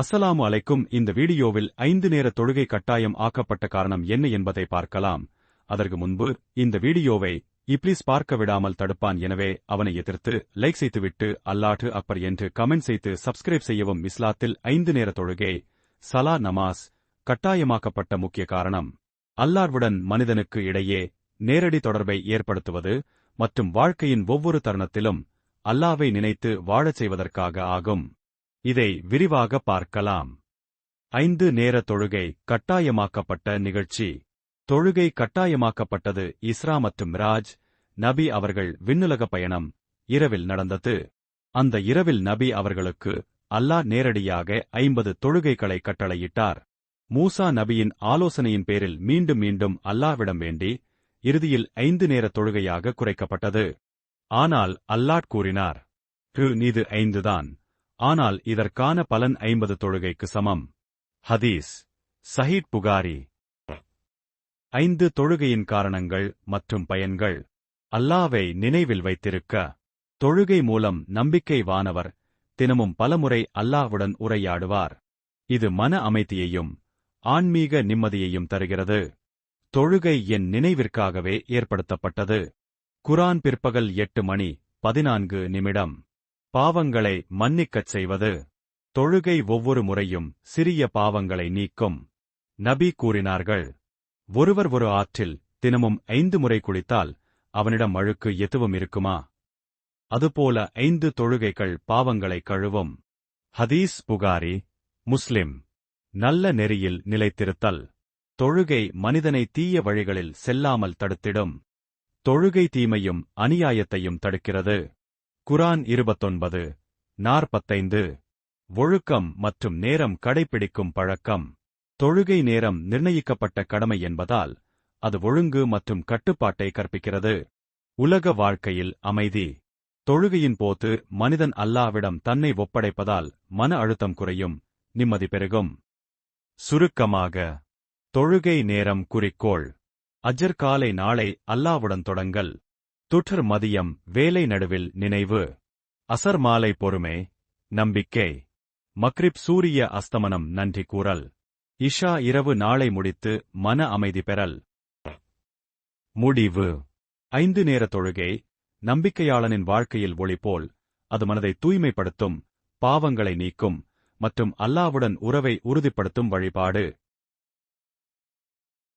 அஸ்ஸலாமு அலைக்கும். இந்த வீடியோவில் ஐந்து நேர தொழுகை கட்டாயம் ஆக்கப்பட்ட காரணம் என்ன என்பதை பார்க்கலாம். அதற்கு முன்பு இந்த வீடியோவை இப்ளீஸ் பார்க்க விடாமல் தடுப்பான் எனவே அவனை எதிர்த்து லைக் செய்துவிட்டு அல்லாட்டு அப்பர் என்று கமெண்ட் செய்து சப்ஸ்கிரைப் செய்யவும் இஸ்லாத்தில் ஐந்து நேர தொழுகை சலா நமாஸ் கட்டாயமாக்கப்பட்ட முக்கிய காரணம். அல்லார்வுடன் மனிதனுக்கு இடையே நேரடி தொடர்பை ஏற்படுத்துவது மற்றும் வாழ்க்கையின் ஒவ்வொரு தருணத்திலும் அல்லாவை நினைத்து வாழச் செய்வதற்காக ஆகும். இதை விரிவாக பார்க்கலாம். ஐந்து நேர தொழுகை கட்டாயமாக்கப்பட்ட நிகழ்ச்சி. தொழுகை கட்டாயமாக்கப்பட்டது இஸ்ரா மற்றும் ராஜ் நபி அவர்கள் விண்ணுலக பயணம் இரவில் நடந்தது. அந்த இரவில் நபி அவர்களுக்கு அல்லாஹ் நேரடியாக ஐம்பது தொழுகைகளை கட்டளையிட்டார். மூசா நபியின் ஆலோசனையின் பேரில் மீண்டும் மீண்டும் அல்லாவிடம் வேண்டி இறுதியில் ஐந்து நேர தொழுகையாக குறைக்கப்பட்டது. ஆனால் அல்லாட் கூறினார் நீது ஐந்துதான். ஆனால் இதற்கான பலன் ஐம்பது தொழுகைக்கு சமம். ஹதீஸ். சஹீட் புகாரி. ஐந்து தொழுகையின் காரணங்கள் மற்றும் பயன்கள். அல்லாவை நினைவில் வைத்திருக்க. தொழுகை மூலம் நம்பிக்கை வானவர். தினமும் பலமுறை அல்லாவுடன் உரையாடுவார். இது மன அமைதியையும் ஆன்மீக நிம்மதியையும் தருகிறது. தொழுகை என் நினைவிற்காகவே ஏற்படுத்தப்பட்டது. குரான் பிற்பகல் எட்டு மணி பதினான்கு நிமிடம். பாவங்களை மன்னிக்கச் செய்வது. தொழுகை ஒவ்வொரு முறையும் சிறிய பாவங்களை நீக்கும். நபி கூறினார்கள் ஒருவர் ஒரு ஆற்றில் தினமும் ஐந்து முறை குளித்தால் அவனிடம் அழுக்கு எதுவும் இருக்குமா? அதுபோல ஐந்து தொழுகைகள் பாவங்களை கழுவும். ஹதீஸ் புகாரி முஸ்லிம். நல்ல நெறியில் நிலைத்திருத்தல். தொழுகை மனிதனை தீய வழிகளில் செல்லாமல் தடுத்திடும். தொழுகை தீமையும் அநியாயத்தையும் தடுக்கிறது. குரான் இருபத்தொன்பது நாற்பத்தைந்து. ஒழுக்கம் மற்றும் நேரம் கடைபிடிக்கும் பழக்கம். தொழுகை நேரம் நிர்ணயிக்கப்பட்ட கடமை என்பதால் அது ஒழுங்கு மற்றும் கட்டுப்பாட்டை கற்பிக்கிறது. உலக வாழ்க்கையில் அமைதி. தொழுகையின் போது மனிதன் அல்லாவிடம் தன்னை ஒப்படைப்பதால் மன அழுத்தம் குறையும் நிம்மதி பெருகும். சுருக்கமாக தொழுகை நேரம் குறிக்கோள். அஜர் காலை நாளை அல்லாவுடன் தொடங்கல். துற்றர் மதியம் வேலை நடுவில் நினைவு. அசர் மாலை பொறுமை நம்பிக்கை. மக்ரிப் சூரிய அஸ்தமனம் நன்றி கூறல். இஷா இரவு நாளை முடித்து மன அமைதி பெறல். முடிவு. ஐந்து நேர தொழுகை நம்பிக்கையாளனின் வாழ்க்கையில் ஒளி போல் அது மனதை தூய்மைப்படுத்தும் பாவங்களை நீக்கும் மற்றும் அல்லாவுடன் உறவை உறுதிப்படுத்தும் வழிபாடு.